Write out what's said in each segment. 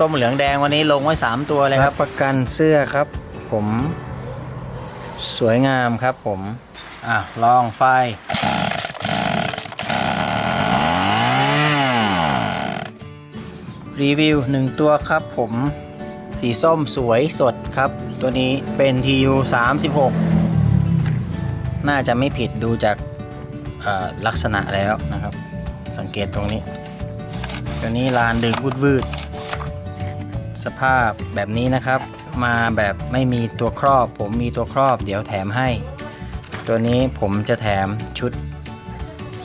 ต้มเหลืองแดงวันนี้ลงไว้ 3 ตัวเลยครับ ประกันเสื้อครับ ผม สวยงามครับผม อะ ลองไฟ รีวิว 1 ตัวครับผม สีส้มสวยสดครับ ตัวนี้เป็น TU 36 น่าจะไม่ผิดดูจากเอ่อลักษณะแล้วนะครับ สังเกตตรงนี้ ตัวนี้ลานดึงวืดวืด สภาพแบบนี้นะครับ มาแบบไม่มีตัวครอบ ผมมีตัวครอบ เดี๋ยวแถมให้ ตัวนี้ผมจะแถมชุด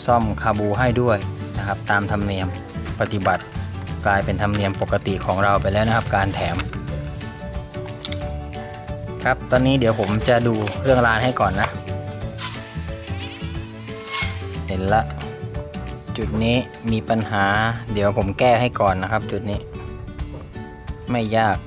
ซ่อมคาบูให้ด้วยนะครับ ตามธรรมเนียมปฏิบัติกลายเป็นธรรมเนียมปกติของเราไปแล้วนะครับการแถม ครับตอนนี้เดี๋ยวผมจะดูเรื่องรานให้ก่อนนะ เห็นละ จุดนี้มีปัญหา เดี๋ยวผมแก้ให้ก่อนนะครับ จุดนี้ ไม่ยาก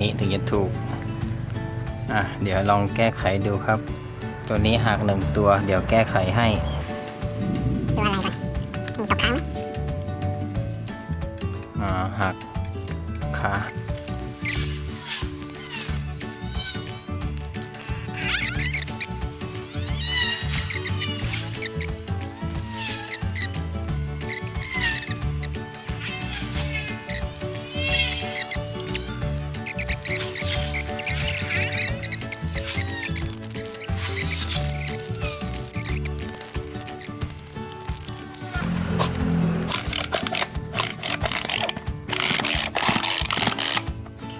นี่ถึงจะถูก อะ เดี๋ยวลองแก้ไขดูครับ ตัวนี้หักหนึ่งตัว เดี๋ยวแก้ไขให้ตัวอะไรก่อนมีตกค้างไหมอ่าหักขา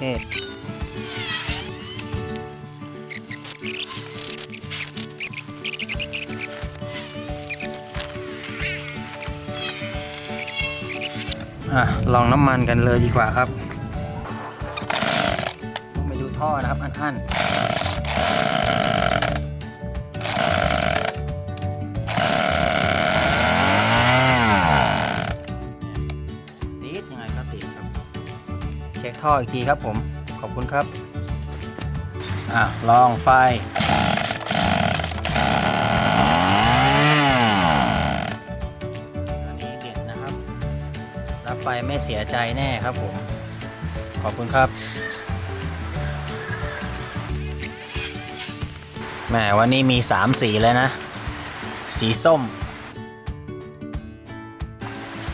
เคอะลองน้ำมันกันเลยดีกว่าครับไปดูท่อนะครับ อันๆติดยังไงก็ติดครับ เช็คท่ออีกทีครับผมขอบคุณครับอะลองไฟอันนี้เด็ดนะครับ รับไปไม่เสียใจแน่ครับผม ขอบคุณครับแหมวันนี้มี 3 สีเลยนะ สีส้ม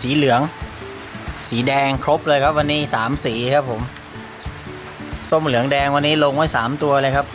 สีเหลือง สีแดงครบเลยครับวันนี้3สีครับผม ส้มเหลืองแดงวันนี้ลงไว้3ตัวเลยครับ